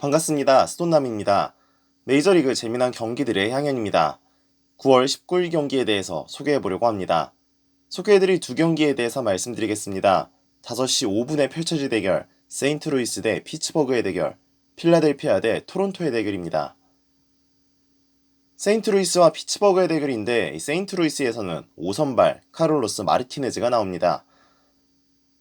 반갑습니다. 스톤남입니다. 메이저리그 재미난 경기들의 향연입니다. 9월 19일 경기에 대해서 소개해보려고 합니다. 소개해드릴 두 경기에 대해서 말씀드리겠습니다. 5시 5분에 펼쳐질 대결, 세인트루이스 대 피츠버그의 대결, 필라델피아 대 토론토의 대결입니다. 세인트루이스와 피츠버그의 대결인데 세인트루이스에서는 5선발 카를로스 마르티네즈가 나옵니다.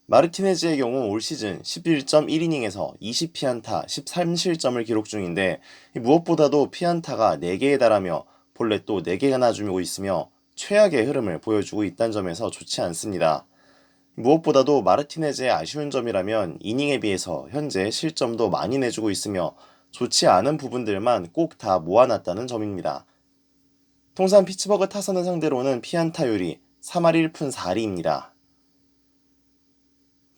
마르티네즈의 경우 올 시즌 11.1이닝에서 20피안타 13실점을 기록 중인데 무엇보다도 피안타가 4개에 달하며 본래 또 4개가 나주고 있으며 최악의 흐름을 보여주고 있다는 점에서 좋지 않습니다. 무엇보다도 마르티네즈의 아쉬운 점이라면 이닝에 비해서 현재 실점도 많이 내주고 있으며 좋지 않은 부분들만 꼭 다 모아놨다는 점입니다. 통산 피츠버그 타선을 상대로는 피안타율이 3할 1푼 4리입니다.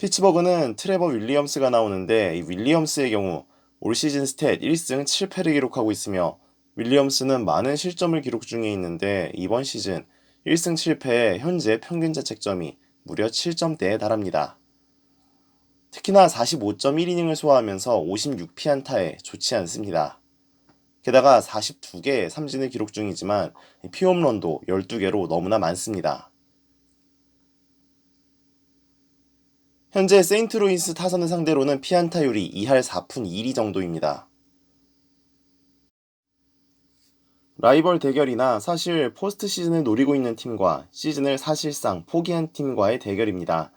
피츠버그는 트레버 윌리엄스가 나오는데 이 윌리엄스의 경우 올 시즌 스탯 1승 7패를 기록하고 있으며 윌리엄스는 많은 실점을 기록 중에 있는데 이번 시즌 1승 7패에 현재 평균 자책점이 무려 7점대에 달합니다. 특히나 45.1이닝을 소화하면서 56피안타에 좋지 않습니다. 게다가 42개의 삼진을 기록 중이지만 피홈런도 12개로 너무나 많습니다. 현재 세인트루이스 타선을 상대로는 피안타율이 2할 4푼 2리 정도입니다. 라이벌 대결이나 사실 포스트 시즌을 노리고 있는 팀과 시즌을 사실상 포기한 팀과의 대결입니다.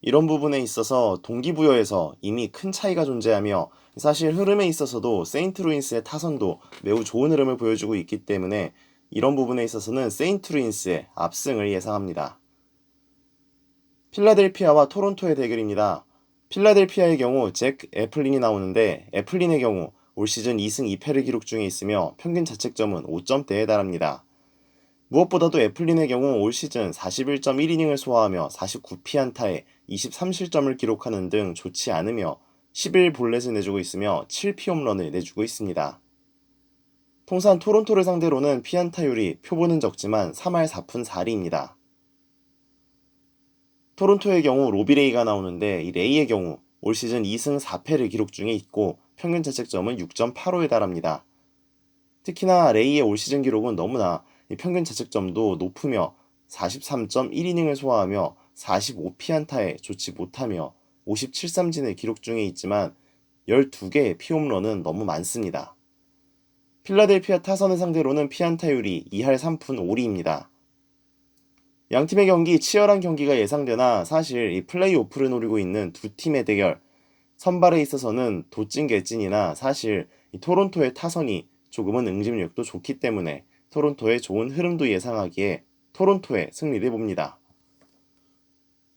이런 부분에 있어서 동기부여에서 이미 큰 차이가 존재하며 사실 흐름에 있어서도 세인트루인스의 타선도 매우 좋은 흐름을 보여주고 있기 때문에 이런 부분에 있어서는 세인트루인스의 압승을 예상합니다. 필라델피아와 토론토의 대결입니다. 필라델피아의 경우 잭 애플린이 나오는데 애플린의 경우 올 시즌 2승 2패를 기록 중에 있으며 평균 자책점은 5점대에 달합니다. 무엇보다도 애플린의 경우 올 시즌 41.1이닝을 소화하며 49피안타에 23실점을 기록하는 등 좋지 않으며 11볼넷을 내주고 있으며 7피홈런을 내주고 있습니다. 통산 토론토를 상대로는 피안타율이 표본은 적지만 3할 4푼 4리입니다. 토론토의 경우 로비레이가 나오는데 이 레이의 경우 올 시즌 2승 4패를 기록 중에 있고 평균 자책점은 6.85에 달합니다. 특히나 레이의 올 시즌 기록은 너무나 평균 자책점도 높으며 43.1이닝을 소화하며 45피안타에 좋지 못하며 57삼진을 기록 중에 있지만 12개의 피홈런은 너무 많습니다. 필라델피아 타선을 상대로는 피안타율이 2할 3푼 5리입니다. 양 팀의 경기 치열한 경기가 예상되나 사실 이 플레이오프를 노리고 있는 두 팀의 대결 선발에 있어서는 도찐 개찐이나 사실 토론토의 타선이 조금은 응집력도 좋기 때문에 토론토의 좋은 흐름도 예상하기에 토론토의 승리를 봅니다.